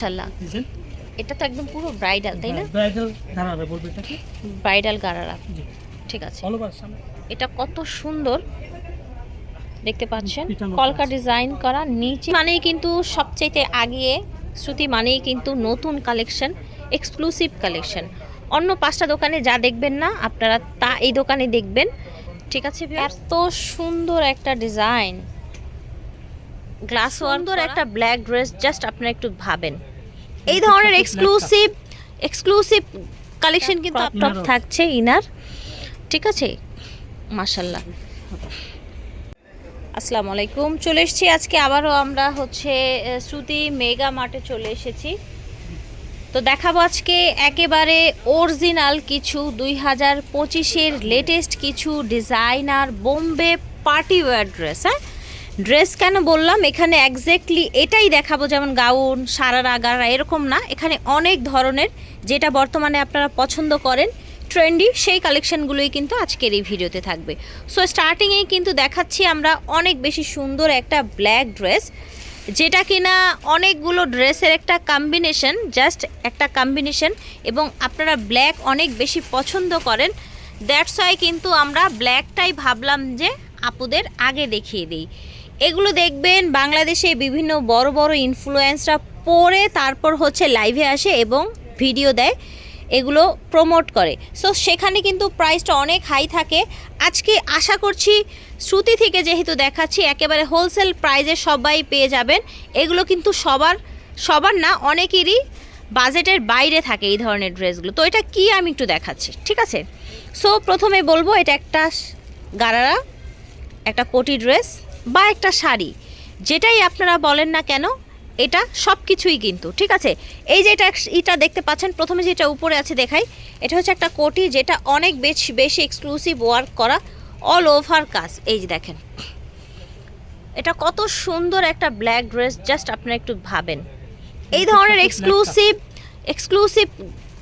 মাশাআল্লাহ। এটা তো একদম পুরো ব্রাইডাল তাই না? ব্রাইডাল ধারারে বলবে এটাকে ব্রাইডাল গারারা। ঠিক আছে। অল ওভার সামনে। এটা কত সুন্দর। দেখতে পাচ্ছেন? কলকা ডিজাইন করা নিচে মানেই কিন্তু সবচাইতে আগিয়ে শ্রুতি মানেই কিন্তু নতুন কালেকশন এক্সক্লুসিভ কালেকশন অন্য পাঁচটা দোকানে যা দেখবেন না আপনারা তা এই দোকানে দেখবেন। ঠিক আছে এত সুন্দর একটা ডিজাইন গ্লাস সুন্দর একটা ব্ল্যাক ড্রেস জাস্ট আপনারা একটু ভাবেন। এই ধরনের এক্সক্লুসিভ এক্সক্লুসিভ কালেকশন কিন্তু Crop টপ inner থাকছে ইনার। ঠিক আছে? মাশাল্লাহ আসসালামু আলাইকুম চলে এসেছি আজকে আবারও আমরা হচ্ছে শ্রুতি মেগা মার্টে চলে এসেছি। তো দেখাবো আজকে একেবারে অরিজিনাল কিছু দুই হাজার পঁচিশের লেটেস্ট কিছু designer Bombay party wear dress হ্যাঁ? ড্রেস কেন বললাম? এখানে একজ্যাক্টলি এটাই দেখাবো, যেমন গাউন সারারা গারা এরকম না। এখানে অনেক ধরনের, যেটা বর্তমানে আপনারা পছন্দ করেন ট্রেন্ডি সেই কালেকশনগুলোই কিন্তু আজকের এই ভিডিওতে থাকবে। সো স্টার্টিংয়েই কিন্তু দেখাচ্ছি আমরা অনেক বেশি সুন্দর একটা ব্ল্যাক ড্রেস যেটা কিনা অনেকগুলো ড্রেসের একটা কম্বিনেশন জাস্ট একটা কম্বিনেশন এবং আপনারা ব্ল্যাক অনেক বেশি পছন্দ করেন। দ্যাটস ওয়াই কিন্তু আমরা ব্ল্যাকটাই ভাবলাম যে, আপুদের আগে দেখিয়ে দিই। এগুলো দেখবেন বাংলাদেশে বিভিন্ন বড় বড় ইনফ্লুয়েন্সরা পরে তারপর হচ্ছে লাইভে আসে এবং ভিডিও দেয়, এগুলো প্রমোট করে। সো সেখানে কিন্তু প্রাইসটা অনেক হাই থাকে। আজকে আশা করছি শ্রুতি থেকে যেহেতু দেখাচ্ছি, একেবারে হোলসেল প্রাইজে সবাই পেয়ে যাবেন। এগুলো কিন্তু সবার সবার না, অনেকেরই বাজেটের বাইরে থাকে এই ধরনের ড্রেসগুলো তো এটা কি আমি একটু দেখাচ্ছি, ঠিক আছে? সো প্রথমে বলব, এটা একটা গারারা, একটা কোটি ড্রেস বা একটা শাড়ি যেটাই আপনারা বলেন না কেন এটা সব কিছুই কিন্তু ঠিক আছে? এই যে এটা এটা দেখতে পাচ্ছেন প্রথমে যেটা উপরে আছে দেখাই এটা হচ্ছে একটা কোটি যেটা অনেক বেশি বেশি এক্সক্লুসিভ ওয়ার্ক করা অল ওভার কাজ। এই যে দেখেন এটা কত সুন্দর একটা ব্ল্যাক ড্রেস জাস্ট আপনারা একটু ভাবেন। এই ধরনের এক্সক্লুসিভ এক্সক্লুসিভ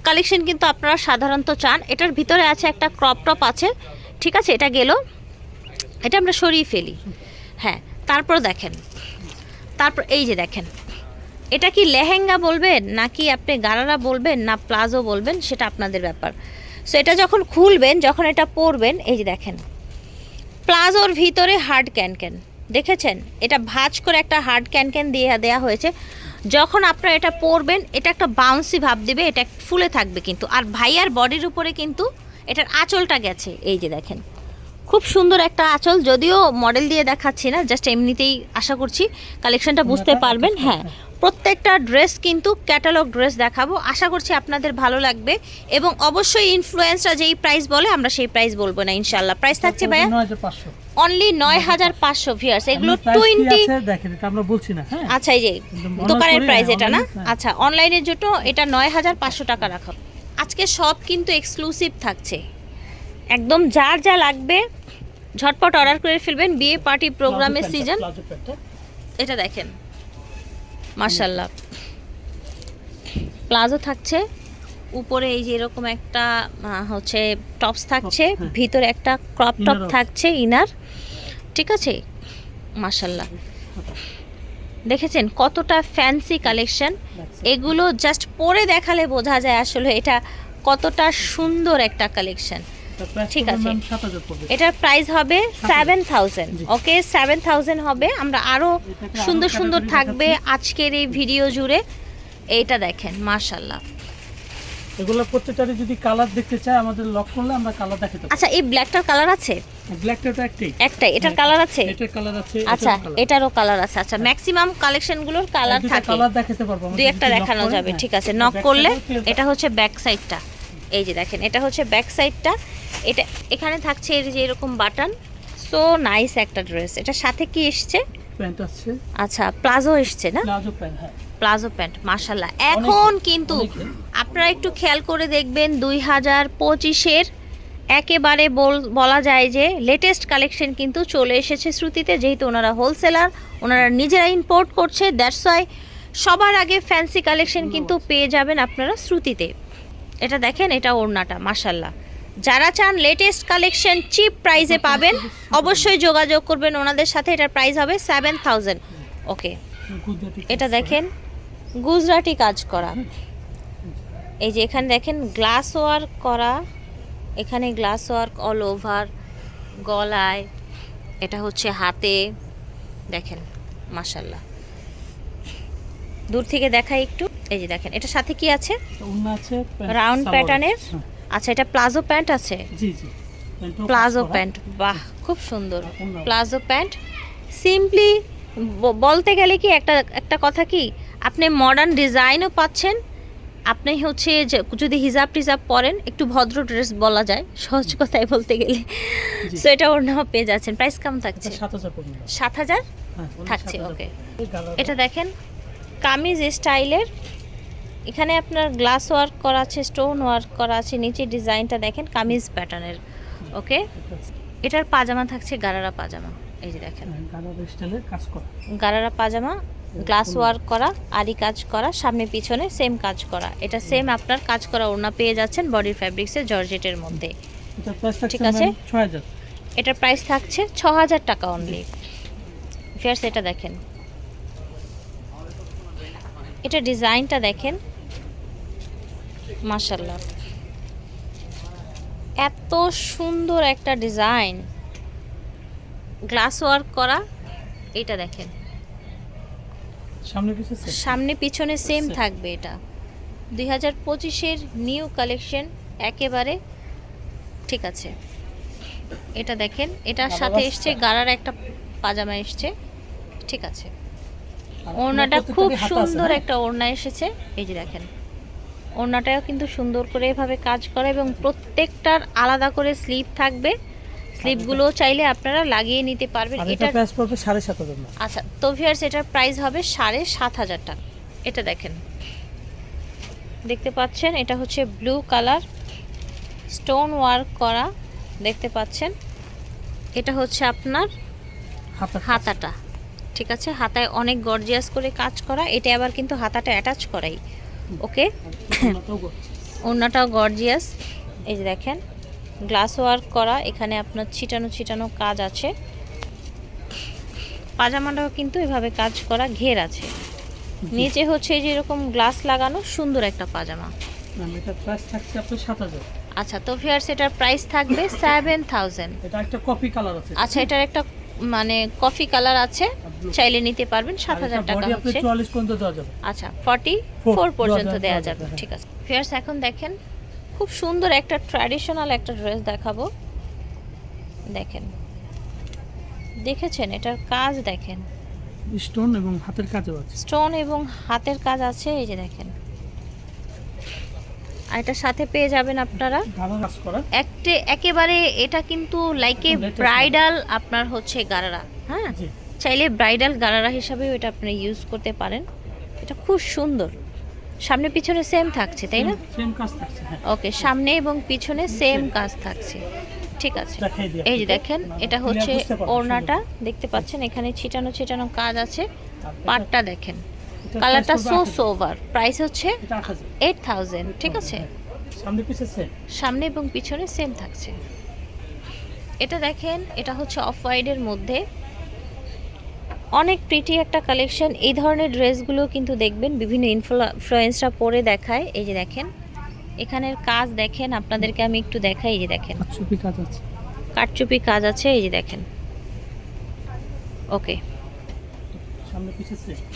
কালেকশন কিন্তু আপনারা সাধারণত চান। এটার ভিতরে আছে একটা ক্রপ টপ আছে ঠিক আছে? এটা গেল এটা আমরা সরিয়ে ফেলি। হ্যাঁ তারপর দেখেন। তারপর এই যে দেখেন, এটা কি লেহেঙ্গা বলবেন নাকি আপনি গারারা বলবেন না প্লাজো বলবেন সেটা আপনাদের ব্যাপার। সো এটা যখন খুলবেন, যখন এটা পরবেন, এই যে দেখেন, প্লাজোর ভিতরে হার্ড ক্যানক্যান দেখেছেন? এটা ভাজ করে একটা হার্ড ক্যানক্যান দিয়ে দেওয়া হয়েছে। যখন আপনারা এটা পরবেন, এটা একটা বাউন্সি ভাব দিবে, এটা ফুলে থাকবে কিন্তু। আর ভাইয়ার বডির উপরে কিন্তু এটার আঁচলটা গেছে, এই যে দেখেন। খুব সুন্দর একটা আঁচল যদিও মডেল দিয়ে দেখাচ্ছি না জাস্ট এমনিতেই আশা করছি কালেকশনটা বুঝতে পারবেন হ্যাঁ। প্রত্যেকটা ড্রেস কিন্তু ক্যাটালগ ড্রেস দেখাবো আশা করছি আপনাদের ভালো লাগবে। এবং অবশ্যই ইনফ্লুয়েন্সরা যেই প্রাইস বলে আমরা সেই প্রাইস বলব না ইনশাল্লাহ প্রাইস থাকছে ভাইয়া হাজার পাঁচশো। অনলি নয় হাজার পাঁচশো ভিয়ার্স এগুলো টোয়েন্টি আমরা বলছি না হ্যাঁ। আচ্ছা এই যে দোকানের প্রাইস এটা না? হ্যাঁ। আচ্ছা অনলাইনের জন্য এটা নয় হাজার পাঁচশো টাকা রাখা। আজকে সব কিন্তু এক্সক্লুসিভ থাকছে। একদম যার যা লাগবে ঝটপট অর্ডার করে ফেলবেন বিয়ে পার্টি প্রোগ্রামের সিজন প্যান্টটা। এটা দেখেন। মার্শাল্লাহ প্লাজো থাকছে। উপরে এই যে এরকম একটা হচ্ছে টপস থাকছে হ্যাঁ। ভিতরে একটা ক্রপ টপ থাকছে ইনার। ঠিক আছে? মার্শাল্লাহ দেখেছেন কতটা ফ্যান্সি কালেকশন এগুলো জাস্ট পরে দেখালে বোঝা যায় আসলে এটা কতটা সুন্দর একটা কালেকশন ঠিক আছে। ma'am 7000 পড়বে। এটার প্রাইস হবে seven thousand okay seven thousand হবে। আমরা আরও সুন্দর সুন্দর থাকবে আজকের এই ভিডিও জুড়ে। এইটা দেখেন মার্শাল্লাহ এগুলো প্রত্যেকটারই যদি কালার দেখতে চাই আমাদের লক করলে আমরা কালার দেখাতে পারি আচ্ছা এই ব্ল্যাকটার কালার আছে? ব্ল্যাকটা তো একটাই। একটাই এটার হ্যাঁ, কালার আছে? এটার কালার আছে আচ্ছা এটারও কালার আছে। আচ্ছা ম্যাক্সিমাম কালেকশনগুলোর কালার থাকে। কালার দেখাতে পারব দুই একটা দেখানো যাবে হ্যাঁ। ঠিক আছে। নক করলে এটা হচ্ছে ব্যাক সাইডটা এই যে দেখেন এটা হচ্ছে ব্যাক সাইডটা এটা এখানে থাকছে এই যে এরকম বাটন। সো নাইস একটা ড্রেস এটা সাথে কি এসছে? প্যান্ট আছে। আচ্ছা প্লাজো এসছে না? প্লাজো প্যান্ট হ্যাঁ। প্লাজো প্যান্ট মার্শাল্লাহ এখন কিন্তু আপনারা একটু খেয়াল করে দেখবেন দুই হাজার পঁচিশের একেবারে বল- বলা যায় যে লেটেস্ট কালেকশন কিন্তু চলে এসেছে শ্রুতিতে। যেহেতু ওনারা হোলসেলার ওনারা নিজেরা ইম্পোর্ট করছে দ্যাটস ওয়াই সবার আগে ফ্যান্সি কালেকশন কিন্তু পেয়ে যাবেন আপনারা শ্রুতিতে। এটা দেখেন, এটা ওড়নাটা মার্শাল্লাহ যারা চান লেটেস্ট কালেকশন চিপ প্রাইসে পাবেন, অবশ্যই যোগাযোগ করবেন ওনাদের সাথে, এটার প্রাইস হবে সেভেন থাউজেন্ড ওকে এটা দেখেন, গুজরাটি কাজ করা। এই যে এখানে দেখেন গ্লাস ওয়ার্ক করা। এখানে গ্লাস ওয়ার্ক অল ওভার গলায়। এটা হচ্ছে হাতে। দেখেন মাশাল্লাহ দূর থেকে দেখাই একটু। এই যে দেখেন এটা সাথে কি আছে? তো ওড়না আছে রাউন্ড প্যাটার্নের হ্যাঁ, আচ্ছা এটা প্লাজো প্যান্ট আছে? জি জি। প্লাজো প্যান্ট বাহ খুব সুন্দর। Palazzo pant. সিম্পলি বলতে গেলে কি একটা একটা কথা কি? আপনি মডার্ন ডিজাইনও পাচ্ছেন। আপনি হচ্ছে যে যদি হিজাব টিজাব পরেন একটু ভদ্র ড্রেস বলা যায় সহজ কথায় বলতে গেলে। সো এটা ওর নাও পেয়ে যাচ্ছেন। প্রাইস কম থাকছে? সাত হাজার হ্যাঁ থাকছে ওকে এটা দেখেন কামিজ স্টাইলের এখানে আপনার গ্লাস ওয়ার্ক করা আছে স্টোন ওয়ার্ক করা আছে নিচে ডিজাইনটা দেখেন কামিজ প্যাটার্নের ওকে? এটার পাজামা থাকছে গারারা পাজামা এই যে দেখেন। হ্যাঁ, গারারা পাজামা গ্লাস ওয়ার্ক করা আরি কাজ করা সামনে পিছনে সেম কাজ করা। এটা সেম আপনার কাজ করা ওড়না পেয়ে যাচ্ছেন বডি ফ্যাব্রিক্সের জর্জেটের মধ্যে। ঠিক আছে। এটার প্রাইস থাকছে ছ হাজার টাকা অনলি ফেয়ার্স এটা দেখেন। এটা ডিজাইনটা দেখেন। মাশাল্লাহ এত সুন্দর একটা ডিজাইন। গ্লাস ওয়ার্ক করা এটা দেখেন। সামনে সামনে পিছনে সেম থাকবে এটা। দুই হাজার পঁচিশের নিউ কালেকশন একেবারে ঠিক আছে। এটা দেখেন এটার সাথে। এসছে গাড়ার একটা পাজামা এসছে। ঠিক আছে। ওড়নাটা খুব সুন্দর। একটা ওড়না এসেছে। এই যে দেখেন ওড়নাটাও কিন্তু সুন্দর করে এভাবে কাজ করা এবং প্রত্যেকটার আলাদা করে স্লিপ থাকবে। স্লিপগুলো চাইলে আপনারা লাগিয়ে নিতে পারবেন। এটা এটা প্রাইস পড়বে সাড়ে সাত হাজার আচ্ছা তো ভিয়ার্স এটার প্রাইস হবে সাড়ে সাত হাজার টাকা। এটা দেখেন দেখতে পাচ্ছেন এটা হচ্ছে ব্লু কালার স্টোন ওয়ার্ক করা দেখতে পাচ্ছেন। এটা হচ্ছে আপনার হাতাটা। ঠিক আছে? হাতায় অনেক গর্জিয়াস করে কাজ করা এটা আবার কিন্তু হাতাটা অ্যাটাচ করাই। ওকে ওড়নাটাও গর্জিয়াস এই যে দেখেন গ্লাস ওয়ার্ক করা এখানে আপনার ছিটানো ছিটানো কাজ আছে। পাজামাটাও কিন্তু এভাবে কাজ করা ঘের আছে। নিচে হচ্ছে এই যে এরকম গ্লাস লাগানো সুন্দর একটা পাজামা। আচ্ছা তো ফিয়ার্স এটার প্রাইস থাকবে সেভেন থাউজেন্ড এটা একটা কপি কালার আছে। আচ্ছা এটার একটা মানে কফি কালার আছে। চাইলে নিতে পারবেন সাত হাজার টাকা হচ্ছে। আচ্ছা ফর্টি ফোর পর্যন্ত দেওয়া যাবে। ঠিক আছে। ফিয়ার্স এখন দেখেন খুব সুন্দর একটা ট্র্যাডিশনাল একটা ড্রেস দেখাবো। দেখেন দেখেছেন? এটার কাজ দেখেন। স্টোন এবং হাতের কাজও আছে। স্টোন এবং হাতের কাজ আছে এই যে দেখেন। আর এটার সাথে পেয়ে যাবেন আপনারা একটে একেবারে এটা কিন্তু লাইকে ব্রাইডাল আপনার হচ্ছে গারারা হ্যাঁ? চাইলে ব্রাইডাল গারারা হিসাবেও এটা আপনি ইউজ করতে পারেন। এটা খুব সুন্দর। সামনে পিছনে সেম থাকছে তাই না? সেম কাজ থাকছে হ্যাঁ। ওকে সামনে এবং পিছনে সেম কাজ থাকছে। ঠিক আছে। এই যে দেখেন এটা হচ্ছে ওড়নাটা দেখতে পাচ্ছেন? এখানে ছিটানো ছিটানো কাজ আছে। পাটটা দেখেন। কালারটা সো সোভার প্রাইস হচ্ছে 8000 এটা 8000 এইট থাউজেন্ড ঠিক আছে? হ্যাঁ। সামনে এবং পিছনে সেম থাকছে। এটা দেখেন এটা হচ্ছে অফ হোয়াইটের মধ্যে। অনেক প্রিটি একটা কালেকশন এই ধরনের ড্রেসগুলো কিন্তু দেখবেন বিভিন্ন ইনফ্লুয়েন্সরা পরে দেখায়। এই যে দেখেন এখানের কাজ দেখেন আপনাদেরকে আমি একটু দেখাই এই যে দেখেন। ছবি কাজ আছে। কাটচুপি কাজ আছে এই যে দেখেন। ওকে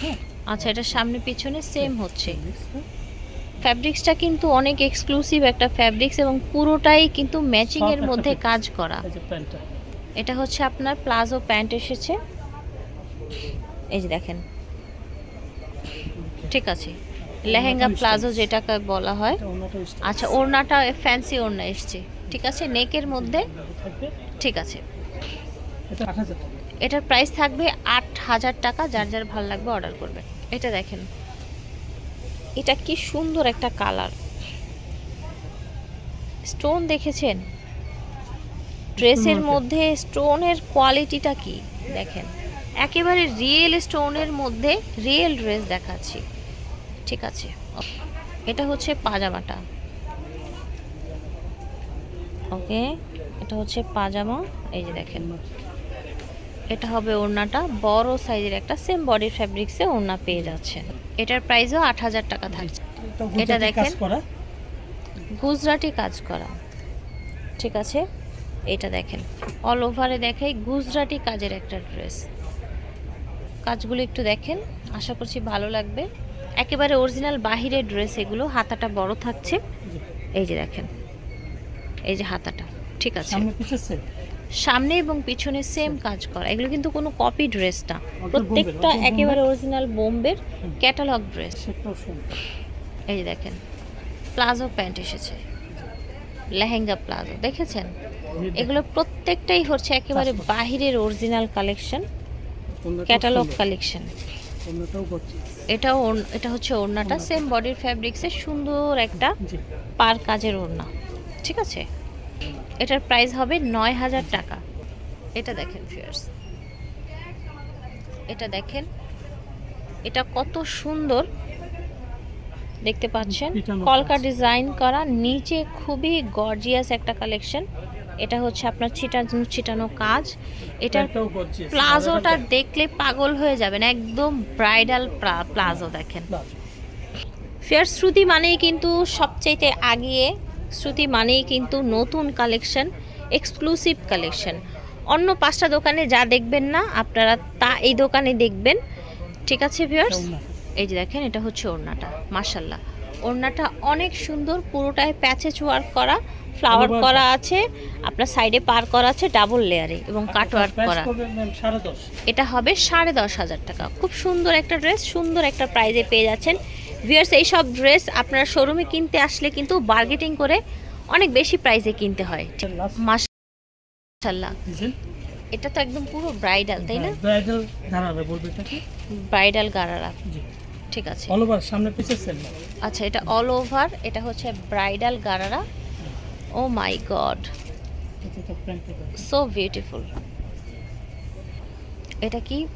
হ্যাঁ? আচ্ছা এটা সামনে পিছনে সেম হচ্ছে। ফ্যাব্রিক্সটা কিন্তু অনেক এক্সক্লুসিভ একটা ফ্যাব্রিক্স এবং পুরোটাই কিন্তু ম্যাচিং এর মধ্যে কাজ করা। এটা হচ্ছে আপনার প্লাজো প্যান্ট এসেছে। এই যে দেখেন। ঠিক আছে। লেহেঙ্গা প্লাজো। যেটাকে বলা হয়। আচ্ছা ওড়নাটা ফ্যান্সি ওড়না এসছে। ঠিক আছে নেকের মধ্যে। ঠিক আছে। এটা 8000 টাকা। এটার প্রাইস থাকবে আট হাজার টাকা যার যার ভালো লাগবে অর্ডার করবে। এটা দেখেন। এটা কি সুন্দর একটা কালার স্টোন দেখেছেন? ড্রেসের মধ্যে স্টোনের কোয়ালিটিটা কি? দেখেন। একেবারে রিয়েল স্টোনের মধ্যে রিয়েল ড্রেস দেখাচ্ছি। ঠিক আছে। এটা হচ্ছে পাজামাটা। ওকে এটা হচ্ছে পাজামা। এই যে দেখেন। এটা হবে ওড়নাটা। বড় সাইজের একটা সেম বডি ফ্যাব্রিক্সে ওড়না পেয়ে যাচ্ছে এটার প্রাইসও আট হাজার টাকা থাকছে। এটা দেখেন। গুজরাটি কাজ করা। ঠিক আছে? এটা দেখেন। অল ওভারে দেখাই গুজরাটি কাজের একটা ড্রেস কাজগুলো একটু দেখেন। আশা করছি ভালো লাগবে। একেবারে অরিজিনাল বাহিরের ড্রেস এগুলো হাতাটা বড় থাকছে। এই যে দেখেন এই যে হাতাটা ঠিক আছে। সামনে এবং পিছনে সেম কাজ করা। এগুলো কিন্তু কোনো কপি ড্রেস না। প্রত্যেকটা একেবারে অরিজিনাল বোম্বের ক্যাটালগ ড্রেস এই যে দেখেন প্লাজো প্যান্ট এসেছে। লেহেঙ্গা প্লাজো দেখেছেন? এগুলো প্রত্যেকটাই হচ্ছে একেবারে বাহিরের অরিজিনাল কালেকশন ক্যাটালগ কালেকশন এটাও এটা হচ্ছে ওড়নাটা সেম বডির ফ্যাব্রিক্সের সুন্দর একটা পার কাজের ওড়না। ঠিক আছে? এটার প্রাইস হবে নয় হাজার টাকা। এটা দেখেন ফিয়ার্স এটা দেখেন। এটা কত সুন্দর। দেখতে পাচ্ছেন? কলকা ডিজাইন করা নিচে খুবই গর্জিয়াস একটা কালেকশন এটা হচ্ছে আপনার ছিটানো ছিটানো কাজ। এটার করছি প্লাজোটা দেখলে পাগল হয়ে যাবেন একদম ব্রাইডাল প্লাজো দেখেন। ফেয়ার শ্রুতি মানেই কিন্তু সবচাইতে আগিয়ে শ্রুতি মানেই কিন্তু নতুন কালেকশন এক্সক্লুসিভ কালেকশন অন্য পাঁচটা দোকানে যা দেখবেন না আপনারা তা এই দোকানে দেখবেন। ঠিক আছে ভিউয়ার্স এই যে দেখেন এটা হচ্ছে ওড়নাটা মাশাল্লাহ ওড়নাটা অনেক সুন্দর পুরোটায় প্যাচেজ ওয়ার্ক করা ফ্লাওয়ার করা আছে আপনার সাইডে পার করা আছে ডাবল লেয়ারে এবং কাট ওয়ার্ক করা। এটা হবে সাড়ে দশ হাজার টাকা। খুব সুন্দর একটা ড্রেস সুন্দর একটা প্রাইজে পেয়ে যাচ্ছেন। ভিয়ার্স এই সব ড্রেস আপনার শোরুমে কিনতে আসলে কিন্তু বার্গেটিং করে অনেক বেশি প্রাইজে কিনতে হয়। লাস্ট মাশাল্লাহ এটা তো একদম পুরো ব্রাইডাল তাই না? ব্রাইডাল ধারাবে বলবে ব্রাইডাল গারারা। ঠিক আছে। অল ওভার সামনে পিছে সেট আচ্ছা এটা অল ওভার এটা হচ্ছে bridal gharara. Oh my god so beautiful এটা কি?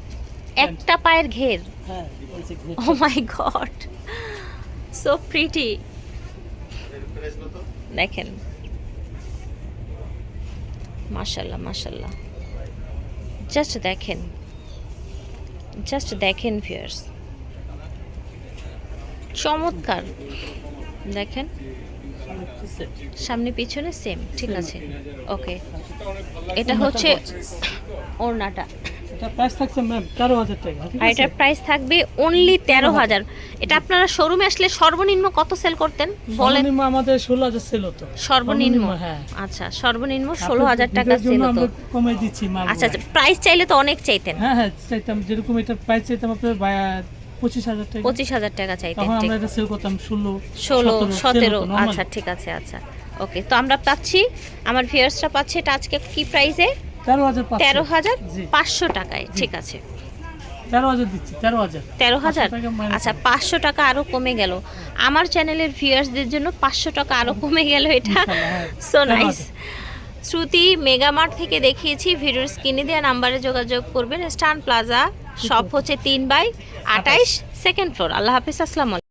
একটা পায়ের ঘুরে- oh my god so pretty দেখেন। মাশাল্লাহ মাশাল্লাহ। জাস্ট দেখেন। জাস্ট দেখেন ভিউয়ার্স চমৎকার। দেখেন। সামনে পিছনে সেম ঠিক আছে। ওকে এটা হচ্ছে। ওড়নাটা। এটা আর এটার প্রাইস থাকবে অনলি তেরো হাজার। এটা আপনারা শোরুমে আসলে সর্বনিম্ন কত সেল করতেন? বলেন। আমাদের ষোলো হাজার সেল হতো। সর্বনিম্ন? হ্যাঁ। আচ্ছা সর্বনিম্ন ষোলো হাজার টাকা সেল হতো। কমে দিচ্ছি আচ্ছা আচ্ছা প্রাইস চাইলে তো অনেক চাইতেন। হ্যাঁ হ্যাঁ চাইতাম। যেরকম এটার প্রাইস চাইতাম আপনার পঁচিশ হাজার টাকা। পঁচিশ হাজার টাকা চাইতেন তখন আমরা এটা সেল করতাম ষোলো ষোলো সতেরো আচ্ছা ঠিক আছে আচ্ছা। ওকে তো আমরা পাচ্ছি আমার ভিউয়ার্সরা পাচ্ছে এটা আজকে কি প্রাইসে তেরো হাজার পাঁচশো। টাকায় ঠিক আছে। তেরো হাজার আচ্ছা পাঁচশো টাকা আরও কমে গেল। আমার চ্যানেলের ভিউয়ার্সদের জন্য পাঁচশো টাকা আরও কমে গেল এটা। হ্যাঁ। সো নাইস হাজার। শ্রুতি মেগামার্ট থেকে দেখিয়েছি ভিডিওর স্ক্রিনে দেওয়া নাম্বারে যোগাযোগ করবেন। স্টান প্লাজা শপ হচ্ছে তিন বাই আটাইশ সেকেন্ড ফ্লোর। আল্লাহ হাফিজ আসসালাম